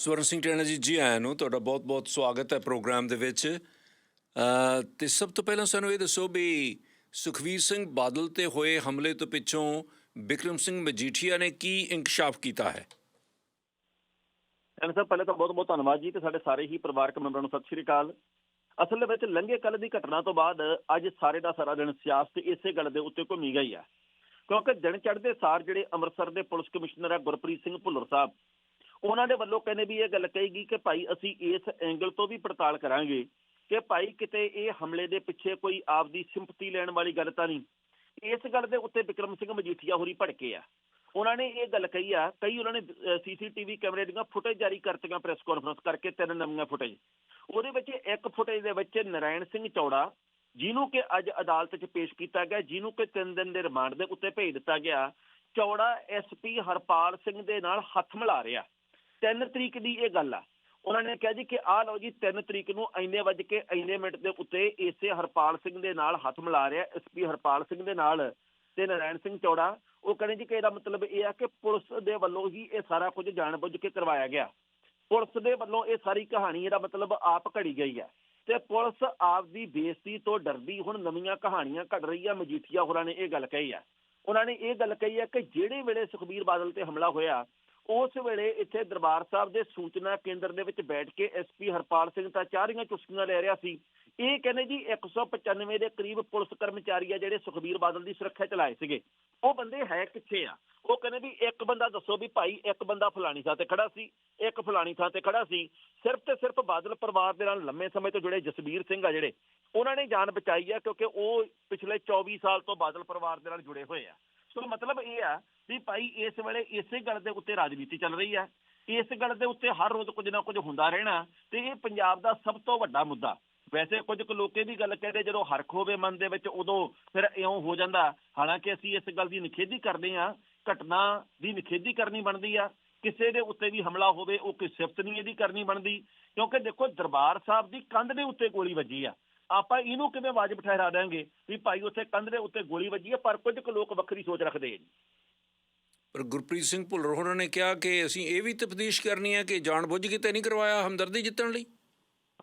ਸਵਰਨ ਸਿੰਘ ਟੈਣਾ ਜੀ ਜੀ ਆਇਆਂ ਨੂੰ ਤੁਹਾਡਾ ਬਹੁਤ-ਬਹੁਤ ਸਵਾਗਤ ਹੈ ਪ੍ਰੋਗਰਾਮ ਦੇ ਵਿੱਚ। ਅ, ਤੇ ਸਭ ਤੋਂ ਪਹਿਲਾਂ ਸਾਨੂੰ ਇਹ ਦੱਸੋ ਵੀ ਸੁਖਵੀਰ ਸਿੰਘ ਬਾਦਲ ਤੇ ਹੋਏ ਹਮਲੇ ਤੋਂ ਪਿੱਛੋਂ ਬਿਕਰਮ ਸਿੰਘ ਮਜੀਠੀਆ ਨੇ ਕੀ ਇੰਕਸ਼ਾਫ ਕੀਤਾ ਹੈ? ਐਨ ਸਾਹਿਬ ਪਹਿਲੇ ਤਾਂ ਬਹੁਤ ਬਹੁਤ ਧੰਨਵਾਦ ਜੀ ਤੇ ਸਾਡੇ ਸਾਰੇ ਹੀ ਪਰਿਵਾਰਕ ਮੈਂਬਰਾਂ ਨੂੰ ਸਤਿ ਸ਼੍ਰੀ ਅਕਾਲ। ਅਸਲ ਦੇ ਵਿੱਚ ਲੰਘੇ ਕੱਲ ਦੀ ਘਟਨਾ ਤੋਂ ਬਾਅਦ ਅੱਜ ਸਾਰੇ ਦਾ ਸਾਰਾ ਦਿਨ ਸਿਆਸਤ ਇਸੇ ਗੱਲ ਦੇ ਉੱਤੇ ਘੁੰਮੀ ਗਈ ਆ ਕਿਉਂਕਿ ਦਿਨ ਚੜ੍ਹਦੇ ਸਾਰ ਜਿਹੜੇ ਅੰਮ੍ਰਿਤਸਰ ਦੇ ਪੁਲਿਸ ਕਮਿਸ਼ਨਰ ਆ ਗੁਰਪ੍ਰੀਤ ਸਿੰਘ ਭੁੱਲਰ ਸਾਹਿਬ ਉਹਨਾਂ ਦੇ ਵੱਲੋਂ ਕਹਿੰਦੇ ਵੀ ਇਹ ਗੱਲ ਕਹੀਗੀ ਕਿ ਭਾਈ ਅਸੀਂ ਇਸ ਐਂਗਲ ਤੋਂ ਵੀ ਪੜਤਾਲ ਕਰਾਂਗੇ ਕਿ ਭਾਈ ਕਿਤੇ ਇਹ ਹਮਲੇ ਦੇ ਪਿੱਛੇ ਕੋਈ ਆਪਦੀ ਸਿੰਪਥੀ ਲੈਣ ਵਾਲੀ ਗੱਲ ਤਾਂ ਨਹੀਂ। ਇਸ ਗੱਲ ਦੇ ਉੱਤੇ ਵਿਕਰਮ ਸਿੰਘ ਮਜੀਠੀਆ ਹੋਰੀ ਭੜਕੇ ਆ। ਉਹਨਾਂ ਨੇ ਇਹ ਗੱਲ ਕਹੀ ਆ, ਕਈ ਉਹਨਾਂ ਨੇ ਸੀਸੀਟੀਵੀ ਕੈਮਰੇ ਦੀਆਂ ਫੁਟੇਜ ਜਾਰੀ ਕਰਤੀਆਂ ਪ੍ਰੈਸ ਕਾਨਫਰੰਸ ਕਰਕੇ ਤਿੰਨ ਨਵੀਆਂ ਫੁਟੇਜ। ਉਹਦੇ ਵਿੱਚ ਇੱਕ ਫੁਟੇਜ ਦੇ ਵਿੱਚ ਨਰਾਇਣ ਸਿੰਘ ਚੌੜਾ, ਜਿਹਨੂੰ ਕਿ ਅੱਜ ਅਦਾਲਤ 'ਚ ਪੇਸ਼ ਕੀਤਾ ਗਿਆ, ਜਿਹਨੂੰ ਕਿ 3 ਦਿਨ ਦੇ ਰਿਮਾਂਡ ਦੇ ਉੱਤੇ ਭੇਜ ਦਿੱਤਾ ਗਿਆ, ਚੌੜਾ ਐਸਪੀ ਹਰਪਾਲ ਸਿੰਘ ਦੇ ਨਾਲ ਹੱਥ ਮਿਲਾ ਰਿਹਾ। 3 ਤਰੀਕ ਦੀ ਇਹ ਗੱਲ ਆ। ਉਹਨਾਂ ਨੇ ਕਿਹਾ ਜੀ ਕਿ ਆਹ ਲਓ ਜੀ 3 ਤਰੀਕ ਨੂੰ ਇੰਨੇ ਵਜੇ ਕੇ ਇੰਨੇ ਮਿੰਟ ਦੇ ਉੱਤੇ ਇਸੇ ਹਰਪਾਲ ਸਿੰਘ ਦੇ ਨਾਲ ਹੱਥ ਮਿਲਾ ਰਿਹਾ ਐਸਪੀ ਹਰਪਾਲ ਸਿੰਘ ਦੇ ਨਾਲ ਤੇ ਨਰਾਇਣ ਸਿੰਘ ਚੌੜਾ। ਉਹ ਕਹਿੰਦੇ ਜੀ ਕਿ ਇਹਦਾ ਮਤਲਬ ਇਹ ਆ ਕਿ ਪੁਲਿਸ ਦੇ ਵੱਲੋਂ ਹੀ ਇਹ ਸਾਰਾ ਕੁਝ ਜਾਣਬੁੱਝ ਕੇ ਕਰਵਾਇਆ ਗਿਆ। ਪੁਲਿਸ ਦੇ ਵੱਲੋਂ ਇਹ ਸਾਰੀ ਕਹਾਣੀ, ਇਹਦਾ ਮਤਲਬ ਆਪ ਘੜੀ ਗਈ ਹੈ ਤੇ ਪੁਲਿਸ ਆਪ ਦੀ ਬੇਇੱਜ਼ਤੀ ਤੋਂ ਡਰਦੀ, ਹੁਣ ਨਵੀਆਂ ਕਹਾਣੀਆਂ ਘੜ ਰਹੀ ਆ, ਮਜੀਠੀਆ ਹੋਰਾਂ ਨੇ ਇਹ ਗੱਲ ਕਹੀ ਆ। ਉਹਨਾਂ ਨੇ ਇਹ ਗੱਲ ਕਹੀ ਆ ਕਿ ਜਿਹੜੇ ਵੇਲੇ ਸੁਖਬੀਰ ਬਾਦਲ ਤੇ ਹਮਲਾ ਹੋਇਆ ਉਸ ਵੇਲੇ ਇੱਥੇ ਦਰਬਾਰ ਸਾਹਿਬ ਦੇ ਸੂਚਨਾ ਕੇਂਦਰ ਦੇ ਵਿੱਚ ਬੈਠ ਕੇ ਐਸਪੀ ਹਰਪਾਲ ਸਿੰਘ ਤਾਂ ਚਾਰੀਆਂ ਚੁਸਕੀਆਂ ਲੈ ਰਿਹਾ ਸੀ। ਇਹ ਕਹਿੰਦੇ ਜੀ 195 ਦੇ ਕਰੀਬ ਪੁਲਿਸ ਕਰਮਚਾਰੀ ਆ ਜਿਹੜੇ ਸੁਖਬੀਰ ਬਾਦਲ ਦੀ ਸੁਰੱਖਿਆ ਚਲਾਏ ਸੀਗੇ। ਉਹ ਬੰਦੇ ਹੈ ਕਿੱਥੇ ਆ? ਉਹ ਕਹਿੰਦੇ ਵੀ ਇੱਕ ਬੰਦਾ ਦੱਸੋ ਵੀ ਭਾਈ ਇੱਕ ਬੰਦਾ ਫਲਾਣੀ ਥਾਂ ਤੇ ਖੜਾ ਸੀ, ਇੱਕ ਫਲਾਣੀ ਥਾਂ ਤੇ ਖੜਾ ਸੀ। ਸਿਰਫ ਤੇ ਸਿਰਫ ਬਾਦਲ ਪਰਿਵਾਰ ਦੇ ਨਾਲ ਲੰਮੇ ਸਮੇਂ ਤੋਂ ਜੁੜੇ ਜਸਬੀਰ ਸਿੰਘ ਆ ਜਿਹੜੇ, ਉਹਨਾਂ ਨੇ ਜਾਨ ਬਚਾਈ ਆ ਕਿਉਂਕਿ ਉਹ ਪਿਛਲੇ 24 ਸਾਲ ਤੋਂ ਬਾਦਲ ਪਰਿਵਾਰ ਦੇ ਨਾਲ ਜੁੜੇ ਹੋਏ ਆ। ਸੋ ਮਤਲਬ ਇਹ ਆ ਵੀ ਭਾਈ ਇਸ ਵੇਲੇ ਇਸੇ ਗੱਲ ਦੇ ਉੱਤੇ ਰਾਜਨੀਤੀ ਚੱਲ ਰਹੀ ਹੈ। ਇਸ ਗੱਲ ਦੇ ਉੱਤੇ ਹਰ ਰੋਜ਼ ਕੁਝ ਨਾ ਕੁਝ ਹੁੰਦਾ ਰਹਿਣਾ ਤੇ ਇਹ ਪੰਜਾਬ ਦਾ ਸਭ ਤੋਂ ਵੱਡਾ ਮੁੱਦਾ। ਵੈਸੇ ਕੁਝ ਕੁ ਲੋਕੇ ਵੀ ਗੱਲ ਕਹਿੰਦੇ ਜਦੋਂ ਹਰਖ ਹੋਵੇ ਮਨ ਦੇ ਵਿੱਚ ਉਦੋਂ ਫਿਰ ਇਉਂ ਹੋ ਜਾਂਦਾ। ਹਾਲਾਂਕਿ ਅਸੀਂ ਇਸ ਗੱਲ ਦੀ ਨਿਖੇਧੀ ਕਰਦੇ ਹਾਂ, ਘਟਨਾ ਦੀ ਨਿਖੇਧੀ ਕਰਨੀ ਬਣਦੀ ਆ। ਕਿਸੇ ਦੇ ਉੱਤੇ ਵੀ ਹਮਲਾ ਹੋਵੇ, ਉਹ ਕੋਈ ਸਿਫਤ ਨਹੀਂ ਇਹਦੀ ਕਰਨੀ ਬਣਦੀ। ਕਿਉਂਕਿ ਦੇਖੋ ਦਰਬਾਰ ਸਾਹਿਬ ਦੀ ਕੰਧ ਦੇ ਉੱਤੇ ਗੋਲੀ ਵੱਜੀ ਆ। ਆਪਾਂ ਇਹਨੂੰ ਕਿਵੇਂ ਵਾਜਬ ਠਹਿਰਾ ਦਾਂਗੇ ਵੀ ਭਾਈ ਉੱਥੇ ਕੰਧ ਦੇ ਉੱਤੇ ਗੋਲੀ ਵੱਜੀ ਆ, ਪਰ ਕੁਝ ਕੁ ਲੋਕ ਵੱਖਰੀ ਸੋਚ ਰੱਖਦੇ ਆ ਜੀ। ਪਰ ਗੁਰਪ੍ਰੀਤ ਸਿੰਘ ਭੁੱਲਰ ਹੋਰਾਂ ਨੇ ਕਿਹਾ ਕਿ ਅਸੀਂ ਇਹ ਵੀ ਤਫਤੀਸ਼ ਕਰਨੀ ਹੈ ਕਿ ਜਾਣਬੁੱਝ ਕੇ ਤਾਂ ਨਹੀਂ ਕਰਵਾਇਆ ਹਮਦਰਦੀ ਜਿੱਤਣ ਲਈ।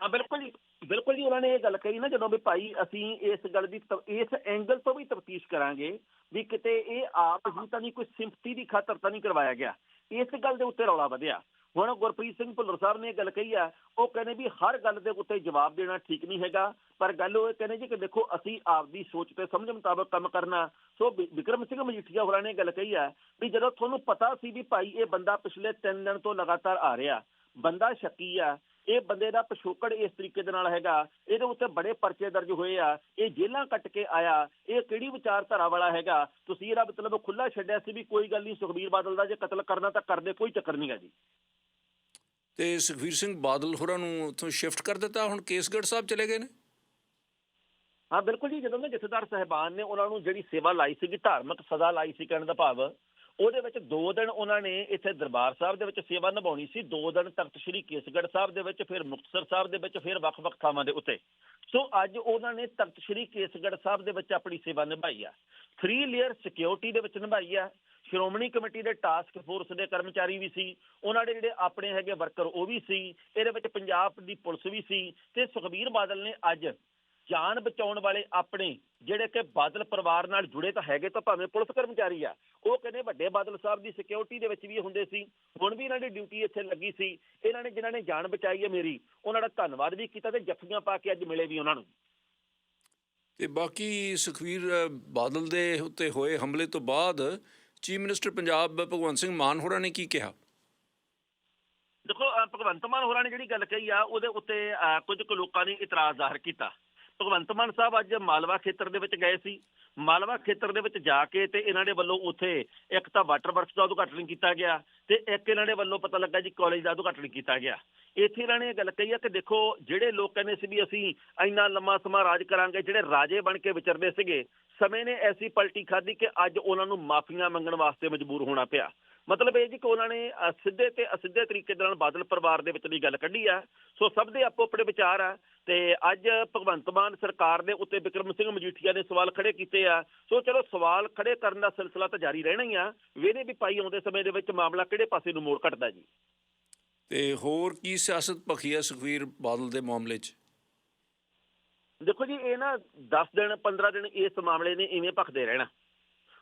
ਹਾਂ, ਬਿਲਕੁਲ ਜੀ। ਬਿਲਕੁਲ ਜੀ, ਉਹਨਾਂ ਨੇ ਇਹ ਗੱਲ ਕਹੀ ਨਾ ਜਦੋਂ ਵੀ ਭਾਈ ਅਸੀਂ ਇਸ ਗੱਲ ਦੀ ਇਸ ਐਂਗਲ ਤੋਂ ਵੀ ਤਫਤੀਸ਼ ਕਰਾਂਗੇ ਵੀ ਕਿਤੇ ਇਹ ਆਪ ਹੀ ਤਾਂ ਨਹੀਂ, ਕੋਈ ਸਿੰਪਥੀ ਦੀ ਖਾਤਰ ਤਾਂ ਨਹੀਂ ਕਰਵਾਇਆ ਗਿਆ। ਇਸ ਗੱਲ ਦੇ ਉੱਤੇ ਰੌਲਾ ਵਧਿਆ। ਹੁਣ ਗੁਰਪ੍ਰੀਤ ਸਿੰਘ ਭੁੱਲਰ ਸਾਹਿਬ ਨੇ ਇਹ ਗੱਲ ਕਹੀ ਆ, ਉਹ ਕਹਿੰਦੇ ਵੀ ਹਰ ਗੱਲ ਦੇ ਉੱਤੇ ਜਵਾਬ ਦੇਣਾ ਠੀਕ ਨਹੀਂ ਹੈਗਾ, ਪਰ ਗੱਲ ਉਹ ਇਹ ਕਹਿੰਦੇ ਜੀ ਕਿ ਦੇਖੋ ਅਸੀਂ ਆਪਦੀ ਸੋਚ ਤੇ ਸਮਝ ਮੁਤਾਬਕ ਕੰਮ ਕਰਨਾ। ਸੋ ਵਿ- ਵਿਕਰਮ ਸਿੰਘ ਮਜੀਠੀਆ ਹੋਰਾਂ ਨੇ ਗੱਲ ਕਹੀ ਆ ਵੀ ਜਦੋਂ ਤੁਹਾਨੂੰ ਪਤਾ ਸੀ ਵੀ ਭਾਈ ਇਹ ਬੰਦਾ ਪਿਛਲੇ 3 ਦਿਨ ਤੋਂ ਲਗਾਤਾਰ ਆ ਰਿਹਾ, ਬੰਦਾ ਸ਼ੱਕੀ ਆ, ਇਹ ਬੰਦੇ ਦਾ ਪਿਛੋਕੜ ਇਸ ਤਰੀਕੇ ਦੇ ਨਾਲ ਹੈਗਾ, ਇਹਦੇ ਉੱਤੇ ਬੜੇ ਪਰਚੇ ਦਰਜ ਹੋਏ ਆ, ਇਹ ਜੇਲ੍ਹਾਂ ਕੱਟ ਕੇ ਆਇਆ, ਇਹ ਕਿਹੜੀ ਵਿਚਾਰਧਾਰਾ ਵਾਲਾ ਹੈਗਾ, ਤੁਸੀਂ ਇਹਦਾ ਮਤਲਬ ਖੁੱਲਾ ਛੱਡਿਆ ਸੀ ਵੀ ਕੋਈ ਗੱਲ ਨਹੀਂ ਸੁਖਬੀਰ ਬਾਦਲ ਦਾ ਜੇ ਕਤਲ ਕਰਨਾ ਤਾਂ ਕਰਦੇ, ਕੋਈ ਚੱਕਰ ਨਹੀਂ ਹੈ ਜੀ। ਤੇ ਸੁਖਵੀਰ ਸਿੰਘ ਬਾਦਲ ਹੋਰਾਂ ਨੂੰ ਉੱਥੋਂ ਸ਼ਿਫਟ ਕਰ ਦਿੱਤਾ, ਹੁਣ ਕੇਸਗੜ੍ਹ ਸਾਹਿਬ ਚਲੇ ਗਏ ਨੇ? ਹਾਂ, ਬਿਲਕੁਲ ਜੀ, ਜਦੋਂ ਦੇ ਜਥੇਦਾਰ ਸਾਹਿਬਾਨ ਨੇ, ਉਹਨਾਂ ਨੂੰ ਜਿਹੜੀ ਸੇਵਾ ਲਾਈ ਸੀਗੀ, ਧਾਰਮਿਕ ਸਜ਼ਾ ਲਾਈ ਸੀ ਕਹਿਣ ਦਾ ਭਾਵ, ਉਹਦੇ ਵਿੱਚ 2 ਦਿਨ ਉਹਨਾਂ ਨੇ ਇੱਥੇ ਦਰਬਾਰ ਸਾਹਿਬ ਦੇ ਵਿੱਚ ਸੇਵਾ ਨਿਭਾਉਣੀ ਸੀ 2 ਦਿਨ ਤਖਤ ਸ੍ਰੀ ਕੇਸਗੜ੍ਹ ਸਾਹਿਬ ਦੇ ਵਿੱਚ, ਫਿਰ ਮੁਕਤਸਰ ਸਾਹਿਬ ਦੇ ਵਿੱਚ, ਫਿਰ ਵੱਖ-ਵੱਖ ਥਾਵਾਂ ਦੇ ਉੱਤੇ। ਸੋ ਅੱਜ ਉਹਨਾਂ ਨੇ ਤਖਤ ਸ੍ਰੀ ਕੇਸਗੜ੍ਹ ਸਾਹਿਬ ਦੇ ਵਿੱਚ ਆਪਣੀ ਸੇਵਾ ਨਿਭਾਈ ਆ। 3 ਲੇਅਰ ਸਿਕਿਉਰਿਟੀ ਦੇ ਵਿੱਚ ਨਿਭਾਈ ਆ। ਸ਼੍ਰੋਮਣੀ ਕਮੇਟੀ ਦੇ ਟਾਸਕ ਫੋਰਸ ਦੇ ਕਰਮਚਾਰੀ ਵੀ ਸੀ, ਉਹਨਾਂ ਦੇ ਜਿਹੜੇ ਆਪਣੇ ਹੈਗੇ ਵਰਕਰ ਉਹ ਵੀ ਸੀ, ਇਹਦੇ ਵਿੱਚ ਪੰਜਾਬ ਦੀ ਪੁਲਿਸ ਵੀ ਸੀ ਤੇ ਸੁਖਬੀਰ ਬਾਦਲ ਨੇ ਅੱਜ ਜਾਨ ਬਚਾਉਣ ਵਾਲੇ ਆਪਣੇ ਜਿਹੜੇ ਕਿ ਬਾਦਲ ਪਰਿਵਾਰ ਨਾਲ ਜੁੜੇ ਤਾਂ ਹੈਗੇ ਤਾਂ ਭਾਵੇਂ ਪੁਲਿਸ ਕਰਮਚਾਰੀ ਆ, ਉਹ ਕਹਿੰਦੇ ਵੱਡੇ ਬਾਦਲ ਸਾਹਿਬ ਦੀ ਸਿਕਿਉਰਿਟੀ ਦੇ ਵਿੱਚ ਵੀ ਹੁੰਦੇ ਸੀ, ਹੁਣ ਵੀ ਇਹਨਾਂ ਦੀ ਡਿਊਟੀ ਇੱਥੇ ਲੱਗੀ ਸੀ, ਇਹਨਾਂ ਨੇ ਜਿਨ੍ਹਾਂ ਨੇ ਜਾਨ ਬਚਾਈ ਹੈ ਮੇਰੀ, ਉਹਨਾਂ ਦਾ ਧੰਨਵਾਦ ਵੀ ਕੀਤਾ ਤੇ ਜੱਫੀਆਂ ਪਾ ਕੇ ਅੱਜ ਮਿਲੇ ਵੀ ਉਹਨਾਂ ਨੂੰ। ਤੇ ਬਾਕੀ ਸੁਖਵੀਰ ਬਾਦਲ ਦੇ ਉੱਤੇ ਹੋਏ ਹਮਲੇ ਤੋਂ ਬਾਅਦ ਚੀਫ ਮਿਨਿਸਟਰ ਪੰਜਾਬ ਭਗਵੰਤ ਸਿੰਘ ਮਾਨ ਹੋਰਾਂ ਨੇ ਕੀ ਕਿਹਾ? ਦੇਖੋ ਭਗਵੰਤ ਮਾਨ ਹੋਰਾਂ ਨੇ ਜਿਹੜੀ ਗੱਲ ਕਹੀ ਆ, ਉਹਦੇ ਉੱਤੇ ਕੁਝ ਕੁ ਲੋਕਾਂ ਨੇ ਇਤਰਾਜ਼ ਜ਼ਾਹਰ ਕੀਤਾ। ਭਗਵੰਤ ਮਾਨ ਸਾਹਿਬ ਅੱਜ ਮਾਲਵਾ ਖੇਤਰ ਦੇ ਵਿੱਚ ਗਏ ਸੀ। ਮਾਲਵਾ ਖੇਤਰ ਦੇ ਵਿੱਚ ਜਾ ਕੇ ਤੇ ਇਹਨਾਂ ਦੇ ਵੱਲੋਂ ਉੱਥੇ ਇੱਕ ਤਾਂ ਵਾਟਰ ਵਰਕਸ ਦਾ ਉਦਘਾਟਨ ਕੀਤਾ ਗਿਆ ਤੇ ਇੱਕ ਇਹਨਾਂ ਦੇ ਵੱਲੋਂ ਪਤਾ ਲੱਗਾ ਜੀ ਕਾਲਜ ਦਾ ਉਦਘਾਟਨ ਕੀਤਾ ਗਿਆ। ਇੱਥੇ ਇਹਨਾਂ ਨੇ ਇਹ ਗੱਲ ਕਹੀ ਆ ਕਿ ਦੇਖੋ, ਜਿਹੜੇ ਲੋਕ ਕਹਿੰਦੇ ਸੀ ਵੀ ਅਸੀਂ ਇੰਨਾ ਲੰਮਾ ਸਮਾਂ ਰਾਜ ਕਰਾਂਗੇ, ਜਿਹੜੇ ਰਾਜੇ ਬਣ ਕੇ ਵਿਚਰਦੇ ਸੀਗੇ ਸਮੇਂ ਨੇ ਐਸੀ ਪਲਟੀ ਖਾਧੀ ਕਿ ਅੱਜ ਉਹਨਾਂ ਨੂੰ ਮਾਫੀਆਂ ਮੰਗਣ ਵਾਸਤੇ ਮਜਬੂਰ ਹੋਣਾ ਪਿਆ। ਮਤਲਬ ਇਹ ਜੀ ਕਿ ਉਹਨਾਂ ਨੇ ਸਿੱਧੇ ਤੇ ਅਸਿੱਧੇ ਤਰੀਕੇ ਦੇ ਨਾਲ ਬਾਦਲ ਪਰਿਵਾਰ ਦੇ ਵਿੱਚ ਦੀ ਗੱਲ ਕੱਢੀ ਆ। ਸੋ ਸਭ ਦੇ ਆਪੋ ਆਪਣੇ ਵਿਚਾਰ ਆ ਤੇ ਅੱਜ ਭਗਵੰਤ ਮਾਨ ਸਰਕਾਰ ਦੇ ਉੱਤੇ ਵਿਕਰਮ ਸਿੰਘ ਮਜੀਠੀਆ ਨੇ ਸਵਾਲ ਖੜੇ ਕੀਤੇ ਆ। ਸੋ ਚਲੋ ਸਵਾਲ ਖੜੇ ਕਰਨ ਦਾ ਸਿਲਸਿਲਾ ਤਾਂ ਜਾਰੀ ਰਹਿਣਾ ਹੀ ਆ। ਵੇਨੇ ਵੀ ਪਾਈ ਆਉਂਦੇ ਸਮੇਂ ਦੇ ਵਿੱਚ ਮਾਮਲਾ ਕਿਹੜੇ ਪਾਸੇ ਨੂੰ ਮੋੜ ਘਟਦਾ ਜੀ? ਤੇ ਹੋਰ ਕੀ ਸਿਆਸਤ ਭਖੀ ਹੈ ਸੁਖਵੀਰ ਬਾਦਲ ਦੇ ਮਾਮਲੇ 'ਚ? ਦੇਖੋ ਜੀ ਇਹ ਨਾ 10 ਦਿਨ 15 ਦਿਨ ਇਸ ਮਾਮਲੇ ਨੇ ਇਵੇਂ ਭਖਦੇ ਰਹਿਣਾ।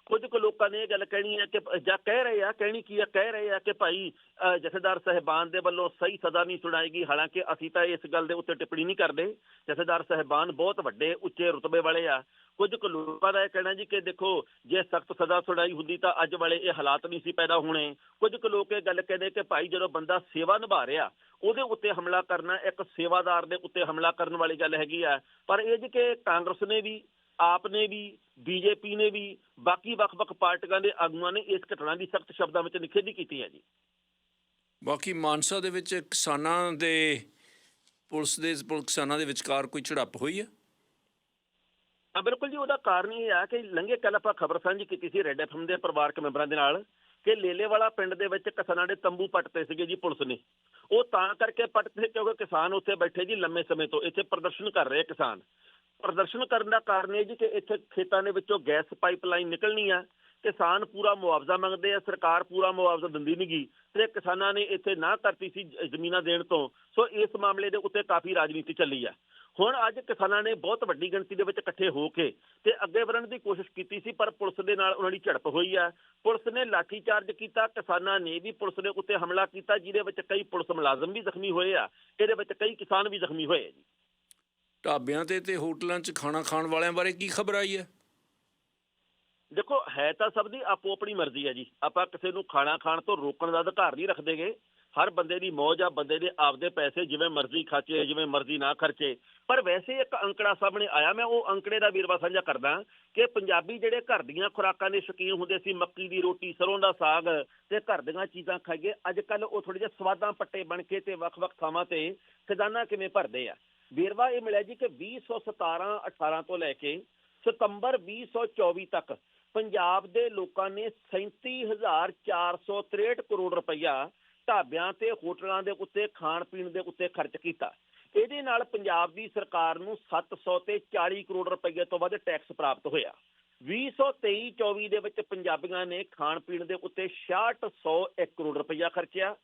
ਕੁਝ ਕੁ ਲੋਕਾਂ ਨੇ ਇਹ ਗੱਲ ਕਹਿਣੀ ਹੈ ਕਿ ਜਾਂ ਕਹਿ ਰਹੇ ਆ ਕਹਿਣੀ ਕੀ ਆ ਕਹਿ ਰਹੇ ਆ ਕਿ ਭਾਈ ਅ, ਜਥੇਦਾਰ ਸਹਿਬਾਨ ਦੇ ਵੱਲੋਂ ਸਹੀ ਸਜ਼ਾ ਨਹੀਂ ਸੁਣਾਏਗੀ। ਹਾਲਾਂਕਿ ਅਸੀਂ ਤਾਂ ਇਸ ਗੱਲ ਦੇ ਉੱਤੇ ਟਿੱਪਣੀ ਨਹੀਂ ਕਰਦੇ। ਜਥੇਦਾਰ ਸਹਿਬਾਨ ਬਹੁਤ ਵੱਡੇ ਉੱਚੇ ਰੁਤਬੇ ਵਾਲੇ ਆ। ਕੁਝ ਕੁ ਲੋਕਾਂ ਦਾ ਇਹ ਕਹਿਣਾ ਜੀ ਕਿ ਦੇਖੋ ਜੇ ਸਖਤ ਸਜ਼ਾ ਸੁਣਾਈ ਹੁੰਦੀ ਤਾਂ ਅੱਜ ਵਾਲੇ ਇਹ ਹਾਲਾਤ ਨਹੀਂ ਸੀ ਪੈਦਾ ਹੋਣੇ। ਕੁਝ ਕੁ ਲੋਕ ਇਹ ਗੱਲ ਕਹਿੰਦੇ ਕਿ ਭਾਈ ਜਦੋਂ ਬੰਦਾ ਸੇਵਾ ਨਿਭਾ ਰਿਹਾ ਉਹਦੇ ਉੱਤੇ ਹਮਲਾ ਕਰਨਾ ਇੱਕ ਸੇਵਾਦਾਰ ਦੇ ਉੱਤੇ ਹਮਲਾ ਕਰਨ ਵਾਲੀ ਗੱਲ ਹੈਗੀ ਆ। ਪਰ ਇਹ ਜੀ ਕਿ ਕਾਂਗਰਸ ਨੇ ਵੀ ਆਪ ਨੇ ਵੀ ਬੀਜੇਪੀ ਨੇ ਵੀ ਬਾਕੀ ਵੱਖ-ਵੱਖ ਪਾਰਟੀਆਂ ਦੇ ਆਗੂਆਂ ਨੇ ਇਸ ਘਟਨਾ ਦੀ ਸਖਤ ਸ਼ਬਦਾਂ ਵਿੱਚ ਨਿਖੇਧੀ ਕੀਤੀ ਹੈ ਜੀ। ਬਾਕੀ ਮਾਨਸਾ ਦੇ ਵਿੱਚ ਕਿਸਾਨਾਂ ਦੇ ਪੁਲਿਸ ਦੇ ਕਿਸਾਨਾਂ ਦੇ ਵਿਚਕਾਰ ਕੋਈ ਝੜਪ ਹੋਈ ਹੈ? ਹਾਂ ਬਿਲਕੁਲ ਜੀ ਉਹਦਾ ਕਾਰਨ ਇਹ ਆ ਕਿ ਲੰਘੇ ਕੱਲ ਆਪਾਂ ਖਬਰ ਸਾਂਝੀ ਕੀਤੀ ਸੀ ਰੈੱਡ ਐਫਐਮ ਦੇ ਪਰਿਵਾਰਕ ਮੈਂਬਰਾਂ ਦੇ ਨਾਲ ਕਿ ਲੇਲੇਵਾਲਾ ਪਿੰਡ ਦੇ ਵਿੱਚ ਕਿਸਾਨਾਂ ਦੇ ਤੰਬੂ ਪੱਟਦੇ ਸੀਗੇ ਜੀ ਪੁਲਿਸ ਨੇ। ਉਹ ਤਾਂ ਕਰਕੇ ਪੱਟਦੇ ਕਿਉਂਕਿ ਕਿਸਾਨ ਉੱਥੇ ਬੈਠੇ ਜੀ ਲੰਮੇ ਸਮੇਂ ਤੋਂ ਇੱਥੇ ਪ੍ਰਦਰਸ਼ਨ ਕਰ ਰਹੇ ਕਿਸਾਨ। ਪ੍ਰਦਰਸ਼ਨ ਕਰਨ ਦਾ ਕਾਰਨ ਇਹ ਜੀ ਕਿ ਇੱਥੇ ਖੇਤਾਂ ਦੇ ਵਿੱਚੋਂ ਗੈਸ ਪਾਈਪਲਾਈਨ ਨਿਕਲਣੀ ਆ ਕਿਸਾਨ ਪੂਰਾ ਮੁਆਵਜ਼ਾ ਮੰਗਦੇ ਆ, ਸਰਕਾਰ ਪੂਰਾ ਮੁਆਵਜ਼ਾ ਦਿੰਦੀ ਨਹੀਂਗੀ ਤੇ ਕਿਸਾਨਾਂ ਨੇ ਇੱਥੇ ਨਾ ਕਰਤੀ ਸੀ ਜ਼ਮੀਨਾਂ ਦੇਣ ਤੋਂ, ਸੋ ਇਸ ਮਾਮਲੇ ਦੇ ਉੱਤੇ ਕਾਫੀ ਰਾਜਨੀਤੀ ਚੱਲੀ ਆ। ਹੁਣ ਅੱਜ ਕਿਸਾਨਾਂ ਨੇ ਬਹੁਤ ਵੱਡੀ ਗਿਣਤੀ ਦੇ ਵਿੱਚ ਇਕੱਠੇ ਹੋ ਕੇ ਤੇ ਅੱਗੇ ਵਧਣ ਦੀ ਕੋਸ਼ਿਸ਼ ਕੀਤੀ ਸੀ, ਪਰ ਪੁਲਿਸ ਦੇ ਨਾਲ ਉਹਨਾਂ ਦੀ ਝੜਪ ਹੋਈ ਆ। ਪੁਲਿਸ ਨੇ ਲਾਠੀ ਚਾਰਜ ਕੀਤਾ, ਕਿਸਾਨਾਂ ਨੇ ਵੀ ਪੁਲਿਸ ਦੇ ਉੱਤੇ ਹਮਲਾ ਕੀਤਾ, ਜਿਹਦੇ ਵਿੱਚ ਕਈ ਪੁਲਿਸ ਮੁਲਾਜ਼ਮ ਵੀ ਜ਼ਖਮੀ ਹੋਏ ਆ, ਇਹਦੇ ਵਿੱਚ ਕਈ ਕਿਸਾਨ ਵੀ ਜ਼ਖਮੀ ਹੋਏ ਆ ਜੀ। ਢਾਬਿਆਂ ਤੇ ਤੇ ਹੋਟਲਾਂ 'ਚ ਖਾਣਾ ਖਾਣ ਵਾਲਿਆਂ ਬਾਰੇ ਕੀ ਖਬਰ ਆਈ ਹੈ? ਦੇਖੋ, ਹੈ ਤਾਂ ਸਭ ਦੀ ਆਪੋ ਆਪਣੀ ਮਰਜ਼ੀ ਹੈ ਜੀ। ਆਪਾਂ ਕਿਸੇ ਨੂੰ ਖਾਣਾ ਖਾਣ ਤੋਂ ਰੋਕਣ ਦਾ ਅਧਿਕਾਰ ਨਹੀਂ ਰੱਖਦੇਗੇ ਹਰ ਬੰਦੇ ਦੀ ਮੌਜ ਆ, ਬੰਦੇ ਦੇ ਆਪਦੇ ਪੈਸੇ ਜਿਵੇਂ ਮਰਜ਼ੀ ਖਰਚੇ, ਜਿਵੇਂ ਮਰਜ਼ੀ ਨਾ ਖਰਚੇ। ਪਰ ਵੈਸੇ ਇੱਕ ਅੰਕੜਾ ਸਾਹਮਣੇ ਆਇਆ, ਮੈਂ ਉਹ ਅੰਕੜੇ ਦਾ ਵੀਰਵਾ ਸਾਂਝਾ ਕਰਦਾ ਕਿ ਪੰਜਾਬੀ ਜਿਹੜੇ ਘਰ ਦੀਆਂ ਖੁਰਾਕਾਂ ਦੇ ਸ਼ੌਕੀਨ ਹੁੰਦੇ ਸੀ, ਮੱਕੀ ਦੀ ਰੋਟੀ, ਸਰੋਂ ਦਾ ਸਾਗ ਤੇ ਘਰ ਦੀਆਂ ਚੀਜ਼ਾਂ ਖਾਈਏ, ਅੱਜ ਕੱਲ ਉਹ ਥੋੜੇ ਜਿਹੇ ਸਵਾਦਾਂ ਪੱਟੇ ਬਣ ਕੇ ਤੇ ਵੱਖ-ਵੱਖ ਥਾਵਾਂ ਤੇ ਖਜ਼ਾਨਾ ਕਿਵੇਂ ਭਰਦੇ ਆ? ਵੇਰਵਾ ਇਹ ਮਿਲਿਆ ਜੀ ਕਿ 2017 18 ਤੋਂ ਲੈ ਕੇ ਸਤੰਬਰ 2024 ਤੱਕ ਪੰਜਾਬ ਦੇ ਲੋਕਾਂ ਨੇ 37463 ਕਰੋੜ ਰੁਪਈਆ ਢਾਬਿਆਂ ਤੇ ਹੋਟਲਾਂ ਦੇ ਉੱਤੇ ਖਾਣ ਪੀਣ ਦੇ ਉੱਤੇ ਖਰਚ ਕੀਤਾ। ਇਹਦੇ ਨਾਲ ਪੰਜਾਬ ਦੀ ਸਰਕਾਰ ਨੂੰ 700 ਤੇ 40 ਕਰੋੜ ਰੁਪਏ ਤੋਂ ਵੱਧ ਟੈਕਸ ਪ੍ਰਾਪਤ ਹੋਇਆ। 2023-24 ਦੇ ਵਿੱਚ ਪੰਜਾਬੀਆਂ ਨੇ ਖਾਣ ਪੀਣ ਦੇ ਉੱਤੇ 6601 ਕਰੋੜ ਰੁਪਈਆ ਖਰਚਿਆ।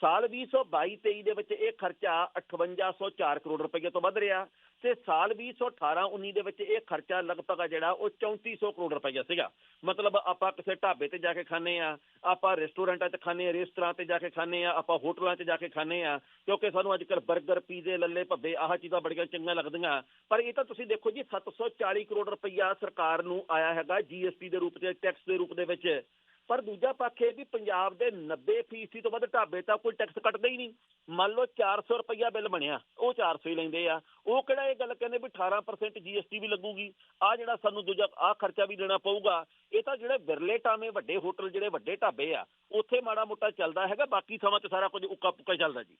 ਸਾਲ 2022-23 ਦੇ ਵਿੱਚ ਇਹ ਖਰਚਾ 5804 ਕਰੋੜ ਰੁਪਏ ਤੋਂ ਵੱਧ ਰਿਹਾ ਤੇ ਸਾਲ 2018-19 ਦੇ ਵਿੱਚ ਇਹ ਖਰਚਾ ਲਗਭਗ ਆ ਜਿਹੜਾ ਉਹ 3400 ਕਰੋੜ ਰੁਪਏ ਸੀਗਾ। ਮਤਲਬ ਆਪਾਂ ਕਿਸੇ ਢਾਬੇ ਤੇ ਜਾ ਕੇ ਖਾਣੇ ਆ ਆਪਾਂ ਰੈਸਟੋਰੈਂਟਾਂ 'ਚ ਖਾਣੇ ਆ ਰੇਸਤਰਾਂ ਤੇ ਜਾ ਕੇ ਖਾਣੇ ਆ ਆਪਾਂ ਹੋਟਲਾਂ 'ਚ ਜਾ ਕੇ ਖਾਣੇ ਆ ਕਿਉਂਕਿ ਸਾਨੂੰ ਅੱਜ ਕੱਲ੍ਹ 버ਗਰ ਪੀਜ਼ੇ, ਲੱਲੇ, ਭੱਬੇ ਆਹ ਚੀਜ਼ਾਂ ਬੜੀਆਂ ਚੰਗੀਆਂ ਲੱਗਦੀਆਂ। ਪਰ ਇਹ ਤਾਂ ਤੁਸੀਂ ਦੇਖੋ ਜੀ 740 ਕਰੋੜ ਰੁਪਈਆ ਸਰਕਾਰ ਨੂੰ ਆਇਆ ਹੈਗਾ ਜੀਐਸਟੀ ਦੇ ਰੂਪ 'ਚ ਟੈਕਸ ਦੇ ਰੂਪ ਦੇ ਵਿੱਚ। ਪਰ ਦੂਜਾ ਪੱਖ ਇਹ ਵੀ ਪੰਜਾਬ ਦੇ 90% ਤੋਂ ਵੱਧ ਢਾਬੇ ਤਾਂ ਕੋਈ ਟੈਕਸ ਕੱਟਦੇ ਹੀ ਨਹੀਂ। ਮੰਨ ਲਓ 400 ਰੁਪਈਆ ਬਿੱਲ ਬਣਿਆ ਉਹ 400 ਹੀ ਲੈਂਦੇ ਆ। ਉਹ ਕਿਹੜਾ ਇਹ ਗੱਲ ਕਹਿੰਦੇ ਵੀ 18% ਜੀਐਸਟੀ ਵੀ ਲੱਗੂਗੀ? ਆ ਜਿਹੜਾ ਸਾਨੂੰ ਦੂਜਾ ਆ ਖਰਚਾ ਵੀ ਦੇਣਾ ਪਊਗਾ। ਇਹ ਤਾਂ ਜਿਹੜੇ ਬਿਰਲੇ ਟਾਵੇਂ ਵੱਡੇ ਹੋਟਲ ਜਿਹੜੇ ਵੱਡੇ ਢਾਬੇ ਆ ਉੱਥੇ ਮਾੜਾ ਮੋਟਾ ਚੱਲਦਾ ਹੈਗਾ ਬਾਕੀ ਥਾਵਾਂ ਤੇ ਸਾਰਾ ਕੁਝ ਉੱਕਾ ਪੁੱਕਾ ਚੱਲਦਾ ਜੀ।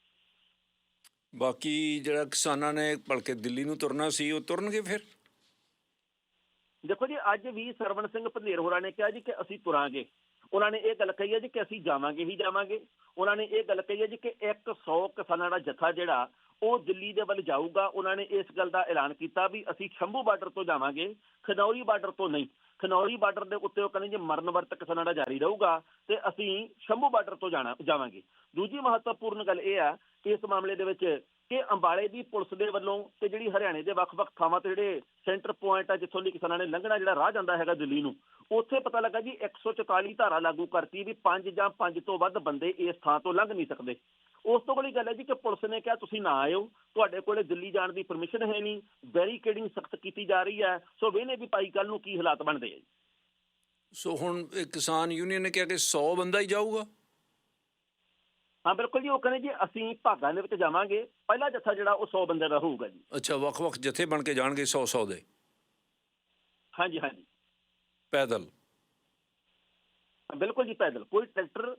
ਬਾਕੀ ਜਿਹੜਾ ਕਿਸਾਨਾਂ ਨੇ ਭਲਕੇ ਦਿੱਲੀ ਨੂੰ ਤੁਰਨਾ ਸੀ ਉਹ ਤੁਰਨਗੇ ਫਿਰ? ਦੇਖੋ ਜੀ ਅੱਜ ਵੀ ਸਰਵਣ ਸਿੰਘ ਪੰਧੇਰ ਹੋਰਾਂ ਨੇ ਕਿਹਾ ਜੀ ਕਿ ਅਸੀਂ ਤੁਰਾਂਗੇ। ਉਹਨਾਂ ਨੇ ਇਹ ਗੱਲ ਕਹੀ ਹੈ ਜੀ ਕਿ ਅਸੀਂ ਜਾਵਾਂਗੇ ਹੀ ਜਾਵਾਂਗੇ। ਉਹਨਾਂ ਨੇ ਇਹ ਗੱਲ ਕਹੀ ਹੈ ਜੀ ਕਿ 100 ਕਿਸਾਨਾਂ ਦਾ ਜਥਾ ਜਿਹੜਾ, ਉਹ ਦਿੱਲੀ ਦੇ ਵੱਲ ਜਾਊਗਾ। ਉਹਨਾਂ ਨੇ ਇਸ ਗੱਲ ਦਾ ਐਲਾਨ ਕੀਤਾ ਵੀ ਅਸੀਂ ਸ਼ੰਭੂ ਬਾਰਡਰ ਤੋਂ ਜਾਵਾਂਗੇ, ਖਨੌਰੀ ਬਾਰਡਰ ਤੋਂ ਨਹੀਂ। ਖਨੌਰੀ ਬਾਰਡਰ ਦੇ ਉੱਤੇ ਉਹ ਕਹਿੰਦੇ ਜੇ ਮਰਨ ਵਰਤ ਕਿਸਾਨਾਂ ਦਾ ਜਾਰੀ ਰਹੂਗਾ ਤੇ ਅਸੀਂ ਸ਼ੰਭੂ ਬਾਰਡਰ ਤੋਂ ਜਾਣਾ, ਜਾਵਾਂਗੇ। ਦੂਜੀ ਮਹੱਤਵਪੂਰਨ ਗੱਲ ਇਹ ਆ ਕਿ ਇਸ ਮਾਮਲੇ ਦੇ ਵਿੱਚ ਕਿ ਅੰਬਾਲੇ ਦੀ ਪੁਲਿਸ ਦੇ ਵੱਲੋਂ ਤੇ ਜਿਹੜੀ ਹਰਿਆਣੇ ਦੇ ਵੱਖ-ਵੱਖ ਥਾਵਾਂ ਤੇ ਜਿਹੜੇ ਸੈਂਟਰ ਪੁਆਇੰਟ ਆ, ਜਿੱਥੋਂ ਦੀ ਕਿਸਾਨਾਂ ਨੇ ਲੰਘਣਾ ਜਿਹੜਾ ਰਾਹ ਜਾਂਦਾ ਹੈਗਾ ਦਿੱਲੀ ਨੂੰ, ਉੱਥੇ ਪਤਾ ਲੱਗਾ ਜੀ 144 ਧਾਰਾ ਲਾਗੂ ਕਰਤੀ ਵੀ ਪੰਜ ਜਾਂ ਪੰਜ ਤੋਂ ਵੱਧ ਬੰਦੇ ਇਸ ਥਾਂ ਤੋਂ ਲੰਘ ਨਹੀਂ ਸਕਦੇ। ਉਸ ਤੋਂ ਬੜੀ ਗੱਲ ਹੈ ਜੀ ਕਿ ਪੁਲਿਸ ਨੇ ਕਿਹਾ ਤੁਸੀਂ ਨਾ ਆਇਓ, ਤੁਹਾਡੇ ਕੋਲੇ ਦਿੱਲੀ ਜਾਣ ਦੀ ਪਰਮਿਸ਼ਨ ਹੈ ਨਹੀਂ ਬੈਰੀਕੇਡਿੰਗ ਸਖਤ ਕੀਤੀ ਜਾ ਰਹੀ ਹੈ, ਸੋ ਵੇਨੇ ਵੀ ਭਾਈ ਕੱਲ ਨੂੰ ਕੀ ਹਾਲਾਤ ਬਣਦੇ ਆ ਜੀ। ਸੋ ਹੁਣ ਕਿਸਾਨ ਯੂਨੀਅਨ ਨੇ ਕਿਹਾ ਕਿ 100 ਬੰਦਾ ਹੀ ਜਾਊਗਾ। ਹਾਂ ਬਿਲਕੁਲ ਜੀ ਉਹ ਕਹਿੰਦੇ ਜੀ ਅਸੀਂ ਭਾਗਾਂ ਦੇ ਵਿੱਚ ਜਾਵਾਂਗੇ ਪਹਿਲਾ ਜੱਥਾ ਜਿਹੜਾ ਉਹ 100 ਬੰਦੇ ਦਾ ਹੋਊਗਾ ਜੀ। ਅੱਛਾ ਵੱਖ-ਵੱਖ ਜਥੇ ਬਣ ਕੇ ਜਾਣਗੇ 100-100 ਦੇ? ਹਾਂਜੀ ਹਾਂਜੀ। ਪੈਦਲ? ਬਿਲਕੁਲ ਜੀ ਪੈਦਲ। ਕੋਈ ਟਰੈਕਟਰ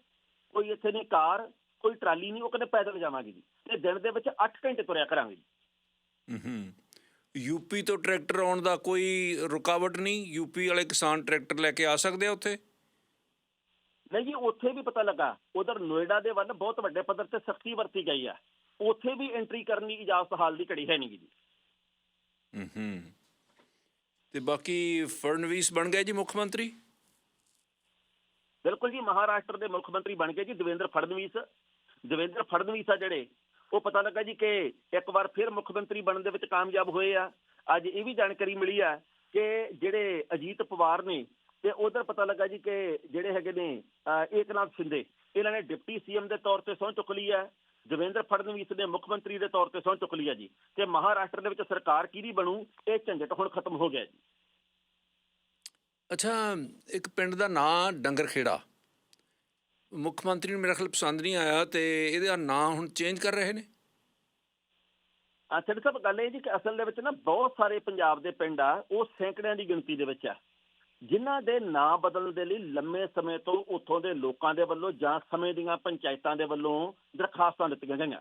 ਕੋਈ ਇੱਥੇ ਨਹੀਂ ਕਾਰ ਕੋਈ ਟਰਾਲੀ ਨਹੀਂ ਉਹ ਕਹਿੰਦੇ ਪੈਦਲ ਜਾਵਾਂਗੇ ਜੀ। ਤੇ ਦਿਨ ਦੇ ਵਿੱਚ 8 ਘੰਟੇ ਤੁਰਿਆ ਕਰਾਂਗੇ ਜੀ। ਹੂੰ ਯੂਪੀ ਤੋਂ ਟਰੈਕਟਰ ਆਉਣ ਦਾ ਕੋਈ ਰੁਕਾਵਟ ਨਹੀਂ? ਯੂਪੀ ਵਾਲੇ ਕਿਸਾਨ ਟਰੈਕਟਰ ਲੈ ਕੇ ਆ ਸਕਦੇ ਆ ਉੱਥੇ? ਨਹੀਂ ਜੀ ਉੱਥੇ ਵੀ ਪਤਾ ਲੱਗਾ ਉਧਰ ਨੋਇਡਾ ਦੇ ਵੱਲ ਬਹੁਤ ਵੱਡੇ ਪੱਧਰ ਤੇ ਸਖਤੀ ਵਰਤੀ ਗਈ ਆ। ਉੱਥੇ ਵੀ ਐਂਟਰੀ ਕਰਨ ਦੀ ਇਜਾਜ਼ਤ ਹਾਲ ਦੀ ਘੜੀ ਹੈ ਨਹੀਂ ਜੀ। ਹੂੰ ਤੇ ਬਾਕੀ ਫੜਨਵੀਸ ਬਣ ਗਏ ਜੀ ਮੁੱਖ ਮੰਤਰੀ? ਬਿਲਕੁਲ ਜੀ ਮਹਾਰਾਸ਼ਟਰ ਦੇ ਮੁੱਖ ਮੰਤਰੀ ਬਣ ਗਏ ਜੀ ਦੇਵੇਂਦਰ ਫੜਨਵੀਸ। ਦੇਵੇਂਦਰ ਫੜਨਵੀਸ ਆ ਜਿਹੜੇ ਉਹ ਪਤਾ ਲੱਗਾ ਜੀ ਕਿ ਇੱਕ ਵਾਰ ਫਿਰ ਮੁੱਖ ਮੰਤਰੀ ਬਣਨ ਦੇ ਵਿੱਚ ਕਾਮਯਾਬ ਹੋਏ ਆ। ਅੱਜ ਇਹ ਵੀ ਜਾਣਕਾਰੀ ਮਿਲੀ ਆ ਕਿ ਜਿਹੜੇ ਅਜੀਤ ਪਵਾਰ ਨੇ ਤੇ ਉਧਰ ਪਤਾ ਲੱਗਾ ਜੀ ਕਿ ਜਿਹੜੇ ਹੈਗੇ ਨੇ ਏਕਨਾਥ ਸ਼ਿੰਦੇ ਇਹਨਾਂ ਨੇ ਡਿਪਟੀ ਸੀਐਮ ਦੇ ਤੌਰ ਤੇ ਸਹੁੰ ਚੁੱਕ ਲਈ ਹੈ ਦੇਵੇਂਦਰ ਫੜਨਵੀਸ ਨੇ ਮੁੱਖ ਮੰਤਰੀ ਦੇ ਤੌਰ ਤੇ ਸਹੁੰ ਚੁੱਕ ਲਈ ਹੈ ਜੀ ਤੇ ਮਹਾਰਾਸ਼ਟਰ ਦੇ ਵਿੱਚ ਸਰਕਾਰ ਕਿਹਦੀ ਬਣੂ ਇਹ ਝੰਜਟ ਹੁਣ ਖਤਮ ਹੋ ਗਿਆ ਜੀ। ਅੱਛਾ ਇੱਕ ਪਿੰਡ ਦਾ ਨਾਂ ਡੰਗਰਖੇੜਾ। ਮੁੱਖ ਮੰਤਰੀ ਨੂੰ ਮੇਰਾ ਖਿਆਲ ਪਸੰਦ ਨਹੀਂ ਆਇਆ ਤੇ ਇਹਦਾ ਨਾਂ ਹੁਣ ਚੇਂਜ ਕਰ ਰਹੇ ਨੇ? ਅਸਲ ਸਭ ਗੱਲ ਇਹ ਜੀ ਕਿ ਅਸਲ ਦੇ ਵਿੱਚ ਨਾ ਬਹੁਤ ਸਾਰੇ ਪੰਜਾਬ ਦੇ ਪਿੰਡ ਆ ਉਹ ਸੈਂਕੜਿਆਂ ਦੀ ਗਿਣਤੀ ਦੇ ਵਿੱਚ ਆ। ਜਿਨ੍ਹਾਂ ਦੇ ਨਾਂ ਬਦਲਣ ਦੇ ਲਈ ਲੰਮੇ ਸਮੇਂ ਤੋਂ ਉੱਥੋਂ ਦੇ ਲੋਕਾਂ ਦੇ ਵੱਲੋਂ ਜਾਂ ਸਮੇਂ ਦੀਆਂ ਪੰਚਾਇਤਾਂ ਦੇ ਵੱਲੋਂ ਦਰਖਾਸਤਾਂ ਦਿੱਤੀਆਂ ਗਈਆਂ।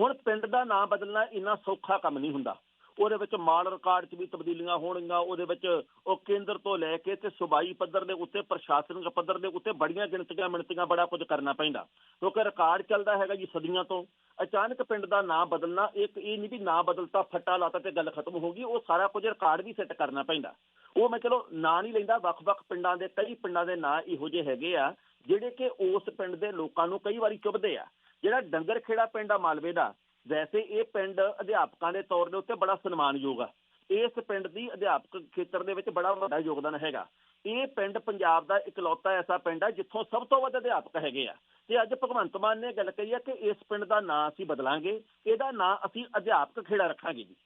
ਹੁਣ ਪਿੰਡ ਦਾ ਨਾਂ ਬਦਲਣਾ ਇੰਨਾ ਸੌਖਾ ਕੰਮ ਨਹੀਂ ਹੁੰਦਾ। ਉਹਦੇ ਵਿੱਚ ਮਾਲ ਰਿਕਾਰਡ 'ਚ ਵੀ ਤਬਦੀਲੀਆਂ ਹੋਣਗੀਆਂ, ਉਹਦੇ ਵਿੱਚ ਉਹ ਕੇਂਦਰ ਤੋਂ ਲੈ ਕੇ ਤੇ ਸੂਬਾਈ ਪੱਧਰ ਦੇ ਉੱਤੇ, ਪ੍ਰਸ਼ਾਸਨਿਕ ਪੱਧਰ ਦੇ ਉੱਤੇ ਬੜੀਆਂ ਗਿਣਤੀਆਂ ਮਿਣਤੀਆਂ ਬੜਾ ਕੁਝ ਕਰਨਾ ਪੈਂਦਾ। ਕਿਉਂਕਿ ਰਿਕਾਰਡ ਚੱਲਦਾ ਹੈਗਾ ਜੀ ਸਦੀਆਂ ਤੋਂ। ਅਚਾਨਕ ਪਿੰਡ ਦਾ ਨਾਂ ਬਦਲਣਾ, ਇੱਕ ਇਹ ਨਹੀਂ ਵੀ ਨਾਂ ਬਦਲਤਾ, ਫੱਟਾ ਲਾਤਾ ਤੇ ਗੱਲ ਖਤਮ ਹੋ ਗਈ, ਉਹ ਸਾਰਾ ਕੁਝ ਰਿਕਾਰਡ ਵੀ ਸੈੱਟ ਕਰਨਾ ਪੈਂਦਾ। ਉਹ ਮੈਂ ਚਲੋ ਨਾਂ ਨਹੀਂ ਲੈਂਦਾ, ਵੱਖ-ਵੱਖ ਪਿੰਡਾਂ ਦੇ, ਕਈ ਪਿੰਡਾਂ ਦੇ ਨਾਂ ਇਹੋ ਜਿਹੇ ਹੈਗੇ ਆ, ਜਿਹੜੇ ਕਿ ਉਸ ਪਿੰਡ ਦੇ ਲੋਕਾਂ ਨੂੰ ਕਈ ਵਾਰੀ ਚੁਭਦੇ ਆ। ਜਿਹੜਾ ਡੰਗਰ ਖੇੜਾ ਪਿੰਡ ਆ ਮਾਲਵੇ ਦਾ ਵੈਸੇ ਇਹ ਪਿੰਡ ਅਧਿਆਪਕਾਂ ਦੇ ਤੌਰ ਦੇ ਉੱਤੇ ਬੜਾ ਸਨਮਾਨਯੋਗ ਆ। ਇਸ ਪਿੰਡ ਦੀ ਅਧਿਆਪਕ ਖੇਤਰ ਦੇ ਵਿੱਚ ਬੜਾ ਵੱਡਾ ਯੋਗਦਾਨ ਹੈਗਾ। ਇਹ ਪਿੰਡ ਪੰਜਾਬ ਦਾ ਇਕਲੌਤਾ ਐਸਾ ਪਿੰਡ ਆ ਜਿੱਥੋਂ ਸਭ ਤੋਂ ਵੱਧ ਅਧਿਆਪਕ ਹੈਗੇ ਆ। ਤੇ ਅੱਜ ਭਗਵੰਤ ਮਾਨ ਨੇ ਗੱਲ ਕਹੀ ਆ ਕਿ ਇਸ ਪਿੰਡ ਦਾ ਨਾਂ ਅਸੀਂ ਬਦਲਾਂਗੇ। ਇਹਦਾ ਨਾਂ ਅਸੀਂ ਅਧਿਆਪਕ ਖੇੜਾ ਰੱਖਾਂਗੇ ਜੀ।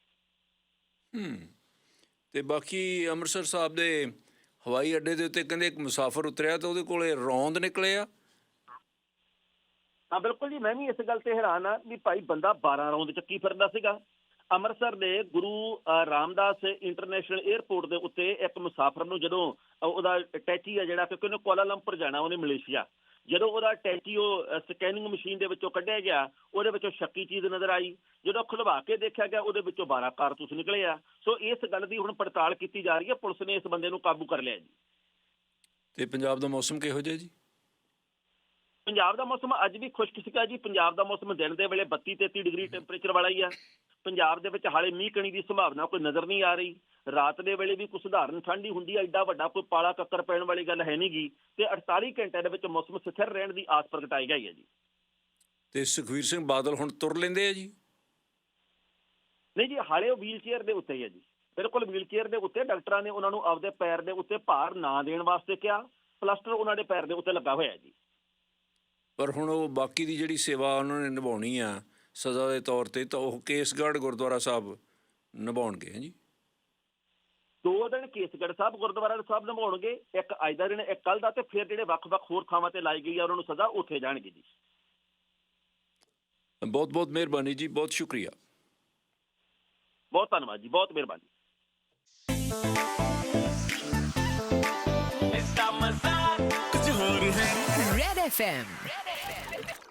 ਹੂੰ। ਤੇ ਬਾਕੀ ਅੰਮ੍ਰਿਤਸਰ ਸਾਹਿਬ ਦੇ ਹਵਾਈ ਅੱਡੇ ਦੇ ਉੱਤੇ ਕਹਿੰਦੇ ਇੱਕ ਮੁਸਾਫਰ ਉਤਰਿਆ ਤਾਂ ਉਹਦੇ ਕੋਲੇ ਰੌਂਦ ਨਿਕਲੇ ਆ। ਹਾਂ, ਬਿਲਕੁਲ ਜੀ, ਮੈਂ ਵੀ ਇਸ ਗੱਲ ਤੇ ਹੈਰਾਨ ਆ ਵੀ ਭਾਈ ਬੰਦਾ 12 ਰੌਂਦ ਚੱਕੀ ਫਿਰਦਾ ਸੀਗਾ। ਅੰਮ੍ਰਿਤਸਰ ਦੇ ਗੁਰੂ ਰਾਮਦਾਸ ਇੰਟਰਨੈਸ਼ਨਲ 에ਅਰਪੋਰਟ ਦੇ ਉੱਤੇ ਇੱਕ ਮੁਸਾਫਰ ਨੂੰ ਜਦੋਂ ਉਹਦਾ ਟੈਚੀ ਆ ਜਿਹੜਾ, ਕਿਉਂਕਿ ਉਹਨੇ ਕੁਆਲਾਲੰਪੁਰ ਜਾਣਾ, ਉਹਨੇ ਮਲੇਸ਼ੀਆ। ਜਦੋਂ ਉਹਦਾ ਟੈਚੀ ਉਹ ਸਕੈਨਿੰਗ ਮਸ਼ੀਨ ਦੇ ਵਿੱਚੋਂ ਕੱਢਿਆ ਗਿਆ, ਉਹਦੇ ਵਿੱਚੋਂ ਸ਼ੱਕੀ ਚੀਜ਼ ਨਜ਼ਰ ਆਈ। ਜਦੋਂ ਖੁਲਵਾ ਕੇ ਦੇਖਿਆ ਗਿਆ, ਉਹਦੇ ਵਿੱਚੋਂ 12 ਕਾਰਤੂਸ ਨਿਕਲੇ ਆ। ਸੋ ਇਸ ਗੱਲ ਦੀ ਹੁਣ ਪੜਤਾਲ ਕੀਤੀ ਜਾ ਰਹੀ ਹੈ, ਪੁਲਿਸ ਨੇ ਇਸ ਬੰਦੇ ਨੂੰ ਕਾਬੂ ਕਰ ਲਿਆ ਜੀ। ਤੇ ਪੰਜਾਬ ਦਾ ਮੌਸਮ ਕਿਹੋ ਜਿਹਾ ਜੀ? ਪੰਜਾਬ ਦਾ ਮੌਸਮ ਅੱਜ ਵੀ ਖੁਸ਼ਕ ਸੀਗਾ ਜੀ। ਪੰਜਾਬ ਦਾ ਮੌਸਮ ਦਿਨ ਦੇ ਵੇਲੇ 32 33 ਡਿਗਰੀ ਟੈਂਪਰੇਚਰ ਵਾਲਾ ਹੀ ਆ। ਪੰਜਾਬ ਦੇ ਵਿੱਚ ਹਾਲੇ ਮੀਂਹ ਕਣੀ ਦੀ ਸੰਭਾਵਨਾ ਕੋਈ ਨਜ਼ਰ ਨਹੀਂ ਆ ਰਹੀ। ਰਾਤ ਦੇ ਵੇਲੇ ਵੀ ਕੁਝ ਸਧਾਰਨ ਠੰਡੀ ਹੁੰਦੀ ਆ। ਐਡਾ ਵੱਡਾ ਕੋਈ ਪਾਲਾ ਕੱਕਰ ਪੈਣ ਵਾਲੀ ਗੱਲ ਹੈ ਨਹੀਂਗੀ ਤੇ 48 ਘੰਟਿਆਂ ਦੇ ਵਿੱਚ ਮੌਸਮ ਸਥਿਰ ਰਹਿਣ ਦੀ ਆਸ ਪ੍ਰਗਟਾਈ ਗਈ ਹੈ ਜੀ। ਤੇ ਸੁਖਵੀਰ ਸਿੰਘ ਬਾਦਲ ਹੁਣ ਤੁਰ ਲੈਂਦੇ ਆ ਜੀ? ਨਹੀਂ ਜੀ ਹਾਲੇ ਉਹ ਵੀਲ ਚੇਅਰ ਦੇ ਉੱਤੇ ਹੀ ਹੈ ਜੀ। ਬਿਲਕੁਲ ਵੀਲ ਚੇਅਰ ਦੇ ਉੱਤੇ ਡਾਕਟਰਾਂ ਨੇ ਉਹਨਾਂ ਨੂੰ ਆਪਦੇ ਪੈਰ ਦੇ ਉੱਤੇ ਭਾਰ ਨਾ ਦੇਣ ਵਾਸਤੇ ਕਿਹਾ। ਪਲਸਟਰ ਉਹਨਾਂ ਦੇ ਪੈਰ ਦੇ ਉੱਤੇ ਲੱਗਾ ਹੋਇਆ ਹੈ ਜੀ। ਪਰ ਹੁਣ ਉਹ ਬਾਕੀ ਦੀ ਜਿਹੜੀ ਸੇਵਾ ਉਹਨਾਂ ਨੇ ਨਿਭਾਉਣੀ ਆ ਸਜ਼ਾ ਦੇ ਤੌਰ ਤੇ ਤਾਂ ਉਹ ਕੇਸਗੜ੍ਹ ਗੁਰਦੁਆਰਾ ਸਾਹਿਬ ਨਿਭਾਉਣਗੇ ਜੀ? ਦੋ ਦਿਨ ਕੇਸਗੜ੍ਹ ਸਾਹਿਬ ਗੁਰਦੁਆਰਾ ਸਾਹਿਬ ਨਿਭਾਉਣਗੇ ਇੱਕ ਅੱਜ ਦਾ ਦਿਨ ਇੱਕ ਕੱਲ ਦਾ ਤੇ ਫਿਰ ਜਿਹੜੇ ਵੱਖ-ਵੱਖ ਹੋਰ ਥਾਵਾਂ ਤੇ ਲਾਈ ਗਈ ਆ ਉਹਨਾਂ ਨੂੰ ਸਜ਼ਾ ਉੱਥੇ ਜਾਣਗੇ ਜੀ। ਬਹੁਤ ਬਹੁਤ ਮਿਹਰਬਾਨੀ ਜੀ ਬਹੁਤ ਸ਼ੁਕਰੀਆ। ਬਹੁਤ ਧੰਨਵਾਦ ਜੀ ਬਹੁਤ ਮਿਹਰਬਾਨੀ। FM.